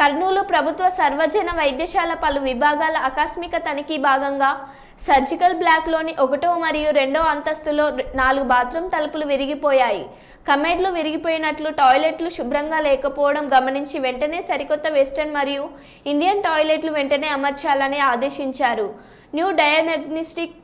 కర్నూలు ప్రభుత్వ సర్వజన వైద్యశాల పలు విభాగాల ఆకస్మిక తనిఖీ భాగంగా సర్జికల్ బ్లాక్లోని ఒకటో మరియు రెండో అంతస్తులో నాలుగు బాత్రూమ్ తలుపులు విరిగిపోయాయి. కమెడ్లు విరిగిపోయినట్లు టాయిలెట్లు శుభ్రంగా లేకపోవడం గమనించి వెంటనే సరికొత్త వెస్టర్న్ మరియు ఇండియన్ టాయిలెట్లు వెంటనే అమర్చాలని ఆదేశించారు. New diagnostic